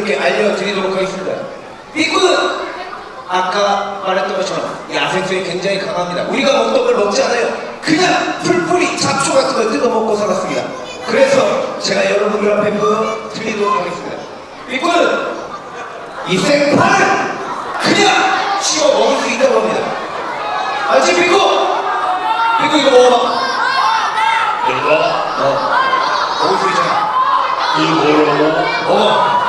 여러분들께 알려드리도록 하겠습니다. 삐꾸는 아까 말했던 것처럼 야생성이 굉장히 강합니다. 우리가 먹던 걸 먹지 않아요. 그냥 풀뿌리 잡초 같은 걸 뜯어 먹고 살았습니다. 그래서 제가 여러분들 앞에 보여드리도록 하겠습니다. 삐꾸는 이 생파를 그냥 씹어 먹을 수 있다고 합니다. 알지 삐꾸? 삐꾸 이거 먹어봐. 내가 어, 먹을 수 있잖아. 이거 뭐라고 먹어.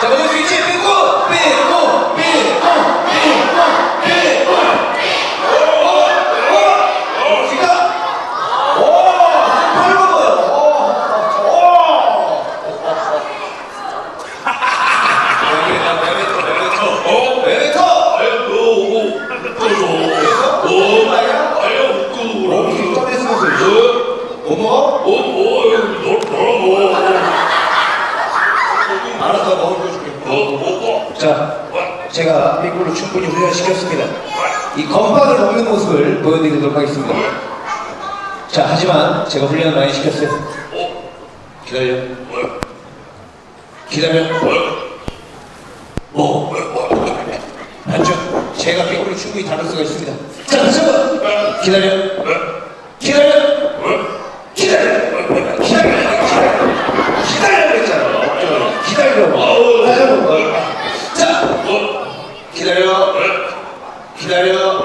자, 먹을 수 있지? 삐꾸! 삐꾸! 삐꾸! 삐꾸! 삐꾸! 먹어! 먹어! 먹을 수 있다? 오! 팔 먹어요. 오! 오! 어? 웨이터! 아이고 오고 웃겨줘 어? 아야 웃겨줘 어떻게 떠냈으면서 이제? 어? 뭐 먹어? 어? 뭐? 너 너라고 알았어, 먹을 거 줄게. 너 먹어 자, 제가 삐꾸를 충분히 훈련시켰습니다. 이 건빵을 먹는 모습을 보여드리도록 하겠습니다. 자, 하지만 제가 훈련을 많이 시켰어요. 어? 기다려. 뭐? 기다려. 뭐? 뭐? 앉죠. 제가 삐꾸를 충분히 다룰 수가 있습니다. 자, 다시 한 번. 기다려. 기다려. 기다려. 기다려. 기다려. 그랬잖아. 기다려. 다시 한 번. 자, 기다려. 기다려.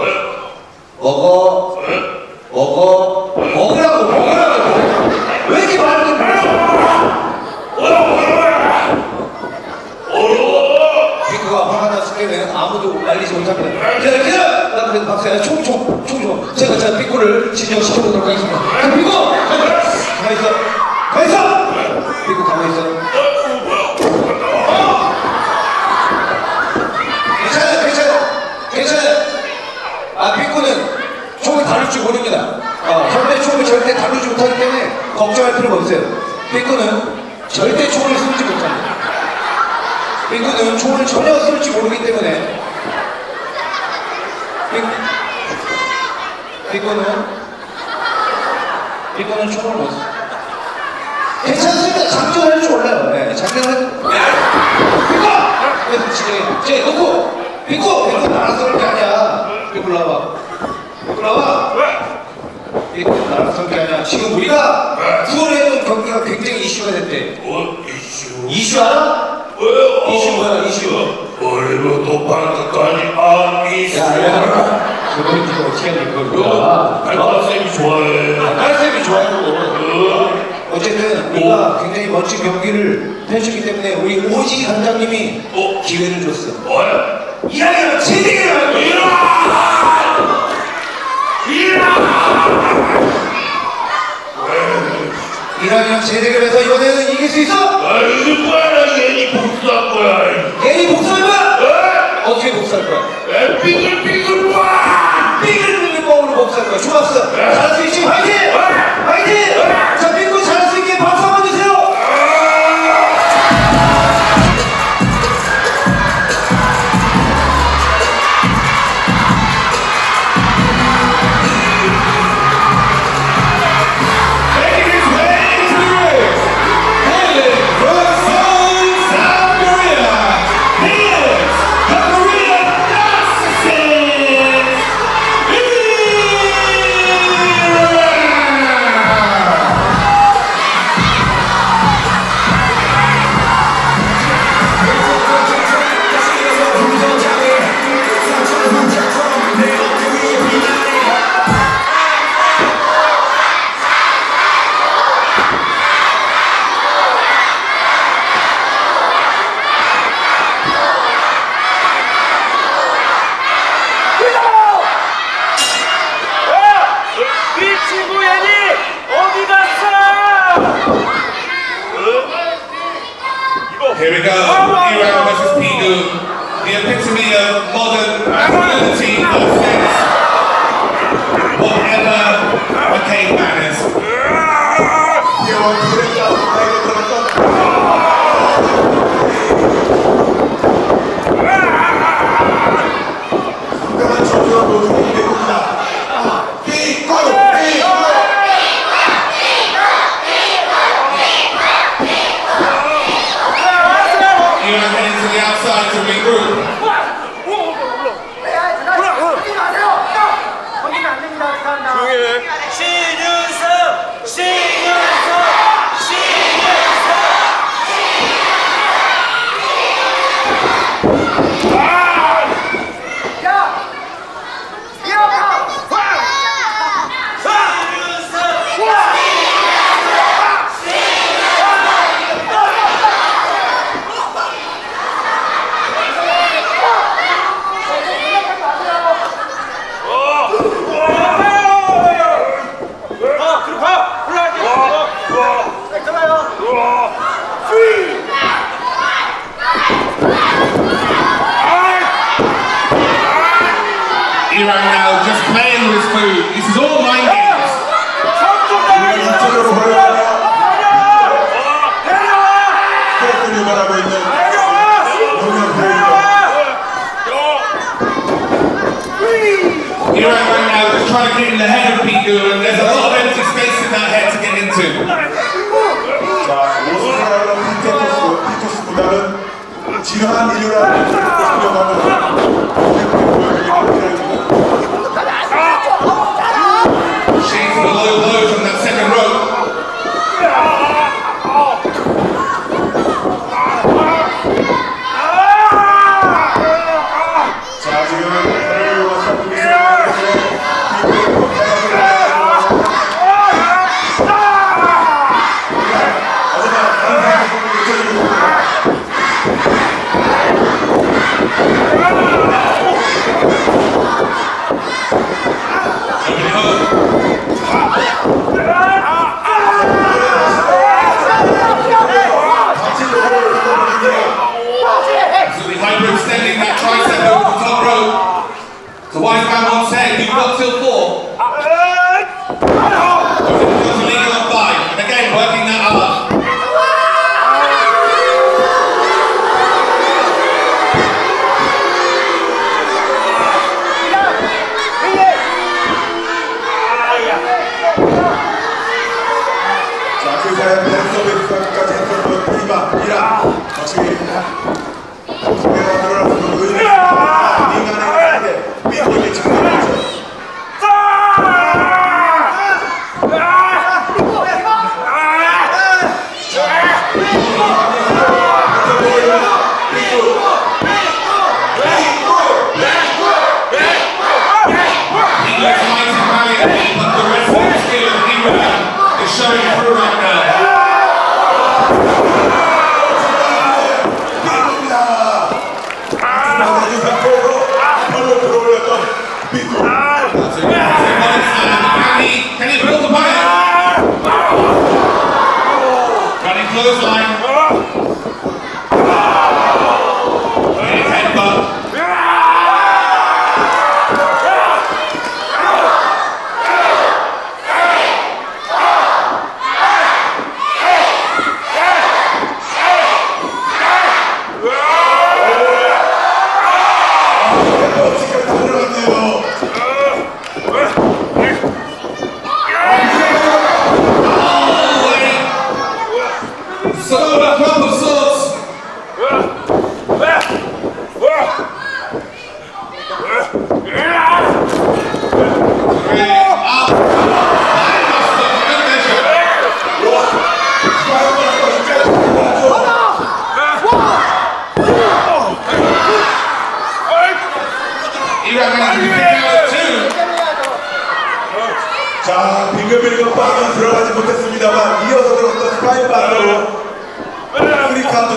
먹어. 먹어. 먹으라고, 먹으라고. 왜 이렇게 말을 핑크가 화가 났을 때는 아무도 말리지 못합니다. 기다려, 기다려! 나 그래도 박사야, 총, 총, 총 좀. 제가 자, 핑크를 진정시켜보도록 하겠습니다. 자, 핑크! 가만히 있어. 가만히 있어! 핑크 가만히 있어. 괜찮아요, 괜찮아요. 괜찮아요. 아, 핑크는 총을 다룰 줄 모릅니다. 어, 현대 총을 절대 다루지 못하기 때문에 걱정할 필요가 없어요. 핑크는 절대 총을 쏘지 못합니다. 핑크는 총을 전혀 쏠지 모르기 때문에 핑크, 핑크는 핑크는 총을 못 쏘. 괜찮습니다. 장전할 줄 몰라요. 네, 장전할 핑크! 네, 진정해. 쟤 놓고 핑크! 핑크 나랑 쏠게 아니야. 핑크 나와. 핑크 나와. 쏠게 아니야. 지금 우리가 구원해던 경기가 굉장히 이슈가 됐대. 뭐 이슈 이슈 알아? 왜요? 이슈 뭐야, 이슈? 그리고 또 방금까지 안 이슈 야, 야, 그거 이거 어떻게 하니 그거 발바닥쌤이 좋아해 깔쌤이 좋아하고 어? 어쨌든 우리가 굉장히 멋진 경기를 펼쳤기 때문에 우리 오지 관장님이 어? 기회를 줬어. 뭐야? 이야기는 제 이라면 제대로 해서 이번에는 이길 수 있어? 아 이거 뭐야 얘니 복수한 거야 괜히 복수할 거야? 에? 어떻게 복수할 거야? 에 삐글삐글 와 삐글삐글 뻥으로 복수할 거야. 좋았어. 잘할 수 있지? 화이팅! the epitome of modern quality of sex. a became manners. You know what outside to regroup. in the head of Pete Guru, and there's a lot of empty space in that head to get into. Ah! those lines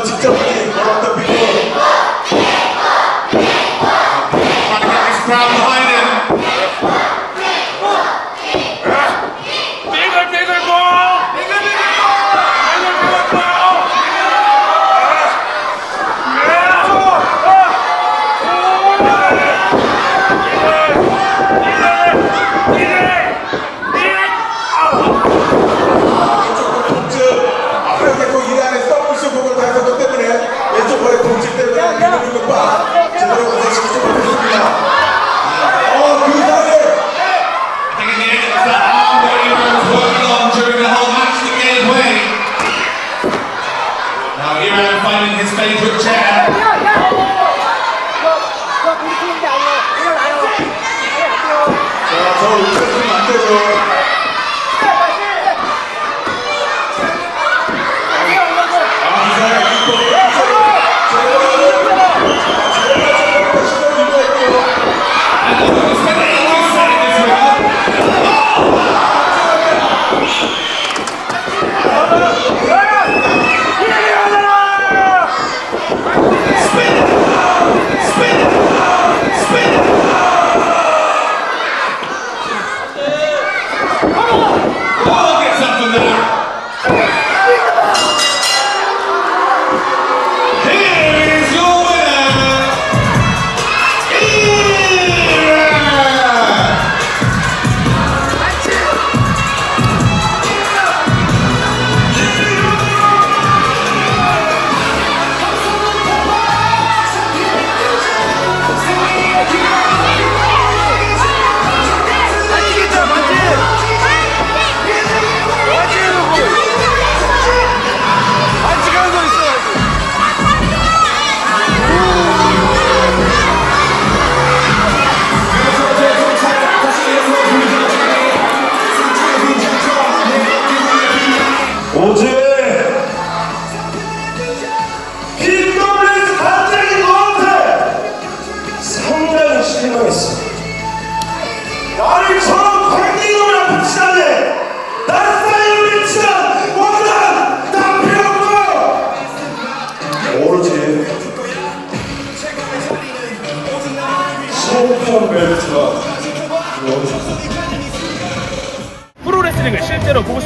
직접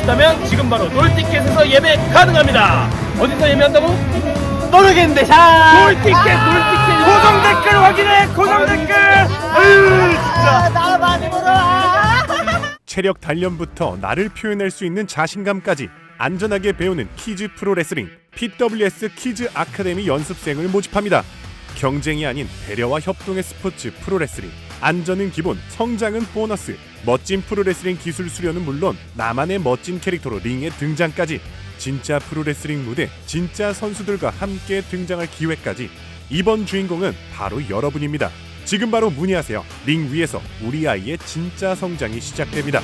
싶다면 지금 바로 놀티켓에서 예매 가능합니다. 어디서 예매한다고? 모르겠는데 자 놀티켓 놀티켓 고정 댓글 확인해 고정 댓글 아유 진짜 체력 단련부터 나를 표현할 수 있는 자신감까지 안전하게 배우는 키즈 프로레슬링 PWS 키즈 아카데미 연습생을 모집합니다. 경쟁이 아닌 배려와 협동의 스포츠 프로레슬링. 안전은 기본, 성장은 보너스. 멋진 프로레슬링 기술 수련은 물론 나만의 멋진 캐릭터로 링에 등장까지. 진짜 프로레슬링 무대, 진짜 선수들과 함께 등장할 기회까지. 이번 주인공은 바로 여러분입니다. 지금 바로 문의하세요. 링 위에서 우리 아이의 진짜 성장이 시작됩니다.